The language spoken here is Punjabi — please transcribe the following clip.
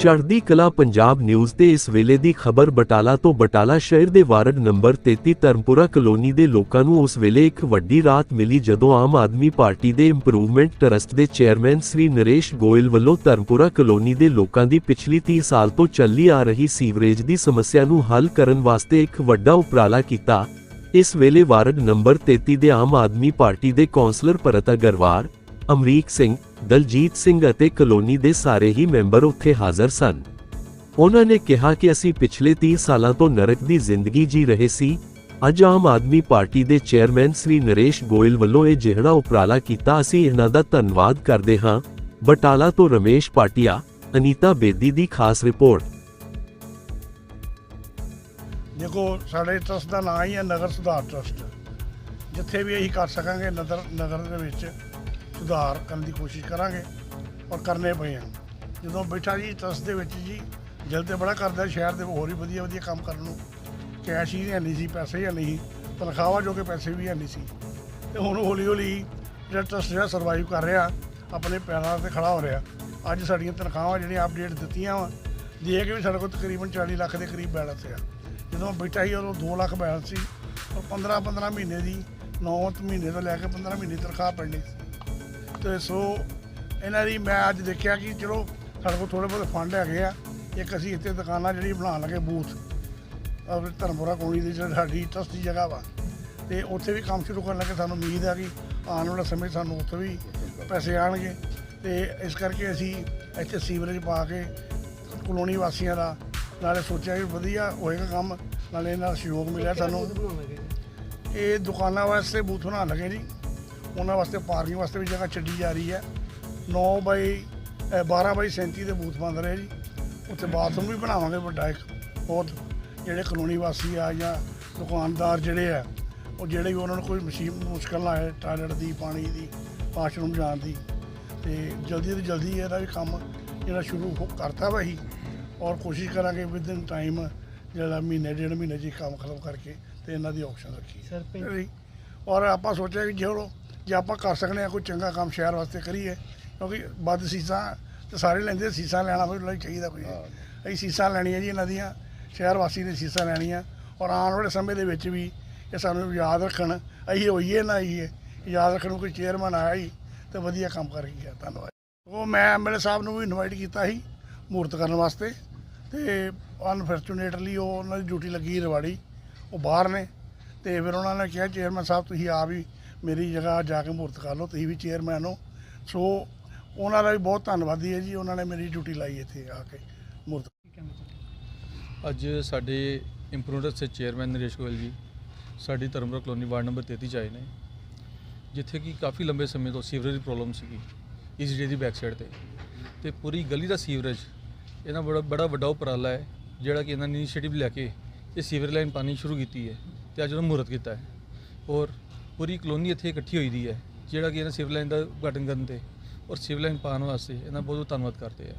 ਚੜ੍ਹਦੀ ਕਲਾ ਪੰਜਾਬ ਨਿਊਜ਼ ਤੇ ਇਸ ਵੇਲੇ ਦੀ ਖਬਰ ਬਟਾਲਾ ਤੋਂ ਬਟਾਲਾ ਸ਼ਹਿਰ ਦੇ ਵਾਰਡ ਨੰਬਰ 33 ਧਰਮਪੁਰਾ ਕਲੋਨੀ ਦੇ ਲੋਕਾਂ ਨੂੰ ਉਸ ਵੇਲੇ ਇੱਕ ਵੱਡੀ ਰਾਤ ਮਿਲੀ ਜਦੋਂ ਆਮ ਆਦਮੀ ਪਾਰਟੀ ਦੇ ਇੰਪਰੂਵਮੈਂਟ ਟਰਸਟ ਦੇ ਚੇਅਰਮੈਨ ਸ੍ਰੀ ਨਰੇਸ਼ ਗੋਇਲ ਵੱਲੋਂ ਧਰਮਪੁਰਾ ਕਲੋਨੀ ਦੇ ਲੋਕਾਂ ਦੀ ਪਿਛਲੀ 30 ਸਾਲ ਤੋਂ ਚੱਲੀ ਆ ਰਹੀ ਸੀਵਰੇਜ ਦੀ ਸਮੱਸਿਆ ਨੂੰ ਹੱਲ ਕਰਨ ਵਾਸਤੇ ਇੱਕ ਵੱਡਾ ਉਪਰਾਲਾ ਕੀਤਾ। ਇਸ ਵੇਲੇ ਵਾਰਡ ਨੰਬਰ 33 ਦੇ ਆਮ ਆਦਮੀ ਪਾਰਟੀ ਦੇ ਕੌਂਸਲਰ ਭਰਤ ਅਗਰਵਾਲ, ਅਮਰੀਕ ਸਿੰਘ ਦਲਜੀਤ ਸਿੰਘ ਅਤੇ ਕਲੋਨੀ ਦੇ ਸਾਰੇ ਹੀ ਮੈਂਬਰ ਉੱਥੇ ਹਾਜ਼ਰ ਸਨ। ਉਹਨਾਂ ਨੇ ਕਿਹਾ ਕਿ ਅਸੀਂ ਪਿਛਲੇ 30 ਸਾਲਾਂ ਤੋਂ ਨਰਕ ਦੀ ਜ਼ਿੰਦਗੀ ਜੀ ਰਹੇ ਸੀ। ਅੱਜ ਆਮ ਆਦਮੀ ਪਾਰਟੀ ਦੇ ਚੇਅਰਮੈਨ ਸ੍ਰੀ ਨਰੇਸ਼ ਗੋਇਲ ਵੱਲੋਂ ਇਹ ਜਿਹੜਾ ਉਪਰਾਲਾ ਕੀਤਾ, ਅਸੀਂ ਇਹਨਾਂ ਦਾ ਧੰਨਵਾਦ ਕਰਦੇ ਹਾਂ। ਬਟਾਲਾ ਤੋਂ ਰਮੇਸ਼ ਪਾਟਿਆ, ਅਨੀਤਾ ਬੇਦੀ ਦੀ ਖਾਸ ਰਿਪੋਰਟ। ਦੇਖੋ, ਸਾਡੇ ਟਰਸਟ ਦਾ ਨਾਂ ਹੀ ਹੈ ਨਗਰ ਸੁਧਾਰ ਟਰਸਟ ਜਿੱਥੇ ਵੀ ਅਸੀਂ ਕਰ ਸਕਾਂਗੇ ਨਗਰ ਨਗਰ ਦੇ ਵਿੱਚ ਸੁਧਾਰ ਕਰਨ ਦੀ ਕੋਸ਼ਿਸ਼ ਕਰਾਂਗੇ ਔਰ ਕਰਨੇ ਪਏ ਹਨ ਜਦੋਂ ਬੈਠਾ ਜੀ ਟਰਸਟ ਦੇ ਵਿੱਚ ਜੀ ਜਲ ਤੇ ਬੜਾ ਕਰਦਾ ਸ਼ਹਿਰ ਦੇ ਹੋਰ ਹੀ ਵਧੀਆ ਵਧੀਆ ਕੰਮ ਕਰਨ ਨੂੰ। ਕੈਸ਼ ਹੀ ਨਹੀਂ ਸੀ, ਪੈਸੇ ਹੀ ਨਹੀਂ ਤਨਖਾਹਾਂ ਜੋ ਕਿ ਪੈਸੇ ਵੀ ਨਹੀਂ ਸੀ। ਤੇ ਹੁਣ ਹੌਲੀ ਹੌਲੀ ਜਿਹੜਾ ਟਰਸਟ ਜਿਹੜਾ ਸਰਵਾਈਵ ਕਰ ਰਿਹਾ, ਆਪਣੇ ਪੈਰਾਂ ਤੇ ਖੜਾ ਹੋ ਰਿਹਾ। ਅੱਜ ਸਾਡੀਆਂ ਤਨਖਾਹਾਂ ਜਿਹੜੀਆਂ ਅਪਡੇਟ ਦਿੱਤੀਆਂ ਵਾ ਦੇ ਕੇ ਵੀ ਸਾਡੇ ਕੋਲ ਤਕਰੀਬਨ 40 ਲੱਖ ਦੇ ਕਰੀਬ ਬੈਲੈਂਸ ਆ। ਜਦੋਂ ਬੈਠਾ ਸੀ, ਉਦੋਂ 2 ਲੱਖ ਬੈਲੈਂਸ ਸੀ ਔਰ 15 15 ਮਹੀਨੇ ਦੀ 9 ਮਹੀਨੇ ਤੋਂ ਲੈ ਕੇ 15 ਮਹੀਨੇ ਦੀ ਤਨਖਾਹ ਪੈਣੀ ਸੀ। ਤੇ ਸੋ ਇਹਨਾਂ ਦੀ ਮੈਂ ਅੱਜ ਦੇਖਿਆ ਕਿ ਚਲੋ ਸਾਡੇ ਕੋਲ ਥੋੜੇ ਬਹੁਤ ਫੰਡ ਹੈਗੇ ਆ। ਇੱਕ ਅਸੀਂ ਇੱਥੇ ਦੁਕਾਨਾਂ ਜਿਹੜੀ ਬਣਾਉਣ ਲੱਗੇ ਬੂਥ ਆਪਣੇ ਧਰਮਪੁਰਾ ਕੋਣੀ ਦੀ ਜਿਹੜੀ ਸਾਡੀ ਦੀ ਜਗ੍ਹਾ ਵਾ। ਤੇ ਉੱਥੇ ਵੀ ਕੰਮ ਸ਼ੁਰੂ ਕਰਨ ਲੱਗੇ ਸਾਨੂੰ ਉਮੀਦ ਆ ਕਿ ਆਉਣ ਵਾਲੇ ਸਮੇਂ ਸਾਨੂੰ ਉੱਥੇ ਵੀ ਪੈਸੇ ਆਣਗੇ ਤੇ ਇਸ ਕਰਕੇ ਅਸੀਂ ਇੱਥੇ ਸੀਵਰੇਜ ਪਾ ਕੇ ਕਲੋਨੀ ਵਾਸੀਆਂ ਦਾ ਨਾਲੇ ਸੋਚਿਆ ਕਿ ਵਧੀਆ ਹੋਏਗਾ ਕੰਮ ਨਾਲੇ ਇਹਨਾਂ ਦਾ ਸਹਿਯੋਗ ਮਿਲਿਆ ਸਾਨੂੰ। ਇਹ ਦੁਕਾਨਾਂ ਵਾਸਤੇ ਬੂਥ ਬਣਾਉਣ ਲੱਗੇ ਜੀ। ਉਹਨਾਂ ਵਾਸਤੇ ਪਾਰਕਿੰਗ ਵਾਸਤੇ ਵੀ ਜਗ੍ਹਾ ਛੱਡੀ ਜਾ ਰਹੀ ਹੈ। 9 ਬਾਈ ਅ, 12 ਬਾਈ 37 ਦੇ ਬੂਥ ਬਣ ਰਹੇ ਜੀ। ਉੱਥੇ ਬਾਥਰੂਮ ਵੀ ਬਣਾਵਾਂਗੇ ਵੱਡਾ ਇੱਕ। ਬਹੁਤ ਜਿਹੜੇ ਕਲੋਨੀ ਵਾਸੀ ਆ ਜਾਂ ਦੁਕਾਨਦਾਰ ਜਿਹੜੇ ਆ ਉਹ ਜਿਹੜੇ ਵੀ ਉਹਨਾਂ ਨੂੰ ਕੋਈ ਮਸ਼ੀਨ ਮੁਸ਼ਕਲ ਨਾ ਆਏ ਟਾਇਲਟ ਦੀ ਪਾਣੀ ਦੀ ਵਾਸ਼ਰੂਮ ਜਾਣ ਦੀ। ਤੇ ਜਲਦੀ ਤੋਂ ਜਲਦੀ ਇਹਦਾ ਵੀ ਕੰਮ ਜਿਹੜਾ ਸ਼ੁਰੂ ਹੋ ਕਰਤਾ ਵਾ ਹੀ। ਔਰ ਕੋਸ਼ਿਸ਼ ਕਰਾਂਗੇ ਵਿਦਿਨ ਟਾਈਮ ਜਿਹੜਾ ਮਹੀਨੇ ਡੇਢ ਮਹੀਨੇ ਹੀ ਕੰਮ ਖਤਮ ਕਰਕੇ ਤੇ ਇਹਨਾਂ ਦੀ ਆਪਸ਼ਨ ਰੱਖੀ ਹੈ ਔਰ ਆਪਾਂ ਸੋਚਿਆ ਕਿ ਜਿਹੜੋ ਜੇ ਆਪਾਂ ਕਰ ਸਕਦੇ ਆ ਕੋਈ ਚੰਗਾ ਕੰਮ ਸ਼ਹਿਰ ਵਾਸਤੇ ਕਰੀਏ ਕਿਉਂਕਿ ਵੱਧ ਸੀਸਾਂ ਤੇ ਸਾਰੇ ਲੈਂਦੇ ਆ, ਸੀਸਾਂ ਲੈਣਾ ਵੀ ਲਈ ਚਾਹੀਦਾ ਕੋਈ। ਅਸੀਂ ਸੀਸਾਂ ਲੈਣੀਆਂ ਜੀ ਇਹਨਾਂ ਦੀਆਂ ਸ਼ਹਿਰ ਵਾਸੀ ਨੇ ਸੀਸਾਂ ਲੈਣੀਆਂ ਔਰ ਆਉਣ ਵਾਲੇ ਸਮੇਂ ਦੇ ਵਿੱਚ ਵੀ ਇਹ ਸਾਨੂੰ ਯਾਦ ਰੱਖਣ ਅਸੀਂ ਹੋਈਏ ਨਾ ਹੋਈਏ ਯਾਦ ਰੱਖਣ ਕੋਈ ਚੇਅਰਮੈਨ ਆਇਆ ਹੀ ਤੇ ਵਧੀਆ ਕੰਮ ਕਰ ਗਿਆ ਧੰਨਵਾਦ। ਉਹ ਮੈਂ ਐਮਐਲਏ ਸਾਹਿਬ ਨੂੰ ਵੀ ਇਨਵਾਈਟ ਕੀਤਾ ਸੀ ਮੂਰਤ ਕਰਨ ਵਾਸਤੇ ਤੇ ਅਨਫੋਰਚੂਨੇਟਲੀ ਉਹ ਉਹਨਾਂ ਦੀ ਡਿਊਟੀ ਲੱਗੀ ਰਵਾੜੀ ਉਹ ਬਾਹਰ ਨੇ ਤੇ ਫਿਰ ਉਹਨਾਂ ਨੇ ਕਿਹਾ ਚੇਅਰਮੈਨ ਸਾਹਿਬ ਤੁਸੀਂ ਆਪ ਹੀ ਮੇਰੀ ਜਗ੍ਹਾ ਜਾ ਕੇ ਮੂਰਤ ਕਰ ਲਓ, ਤੁਸੀਂ ਵੀ ਚੇਅਰਮੈਨ ਹੋ। ਸੋ ਉਹਨਾਂ ਦਾ ਵੀ ਬਹੁਤ ਧੰਨਵਾਦੀ ਹੈ ਜੀ, ਉਹਨਾਂ ਨੇ ਮੇਰੀ ਡਿਊਟੀ ਲਾਈ ਇੱਥੇ ਆ ਕੇ ਮੂਰਤ। ਅੱਜ ਸਾਡੇ ਇੰਪਰੂਵਰ ਸੇ ਚੇਅਰਮੈਨ ਨਰੇਸ਼ ਗੋਇਲ ਜੀ, ਸਾਡੀ ਧਰਮਪੁਰ ਕਲੋਨੀ ਵਾਰਡ ਨੰਬਰ 33 ਚ ਆਏ ਨੇ, ਜਿੱਥੇ ਕਿ ਕਾਫੀ ਲੰਬੇ ਸਮੇਂ ਤੋਂ ਸੀਵਰੇਜ ਦੀ ਪ੍ਰੋਬਲਮ ਸੀਗੀ, ਇਸ ਡੇ ਦੀ ਬੈਕ ਸਾਈਡ ਤੇ। ਤੇ ਪੂਰੀ ਗਲੀ ਦਾ ਸੀਵਰੇਜ, ਇਹਨਾਂ ਬੜਾ ਬੜਾ ਵੱਡਾ ਉਪਰਾਲਾ ਹੈ, ਜਿਹੜਾ ਕਿ ਇਹਨਾਂ ਨੇ ਇਨੀਸ਼ੀਏਟਿਵ ਲੈ ਕੇ ਇਹ ਸੀਵਰ ਲਾਈਨ ਪਾਣੀ ਸ਼ੁਰੂ ਕੀਤੀ ਹੈ, ਤੇ ਅੱਜ ਉਹਨੂੰ ਮੂਰਤ ਕੀਤਾ ਹੈ। ਔਰ ਪੂਰੀ ਕਲੋਨੀ ਇੱਥੇ ਇਕੱਠੀ ਹੋਈ ਦੀ ਹੈ, ਜਿਹੜਾ ਕਿ ਇਹਨਾਂ ਸਿਵਲ ਲਾਈਨ ਦਾ ਉਦਘਾਟਨ ਕਰਨ ਤੇ ਔਰ ਸਿਵਲ ਲਾਈਨ ਪਾਉਣ ਵਾਸਤੇ ਇਹਨਾਂ ਬਹੁਤ ਬਹੁਤ ਧੰਨਵਾਦ ਕਰਦੇ ਆ।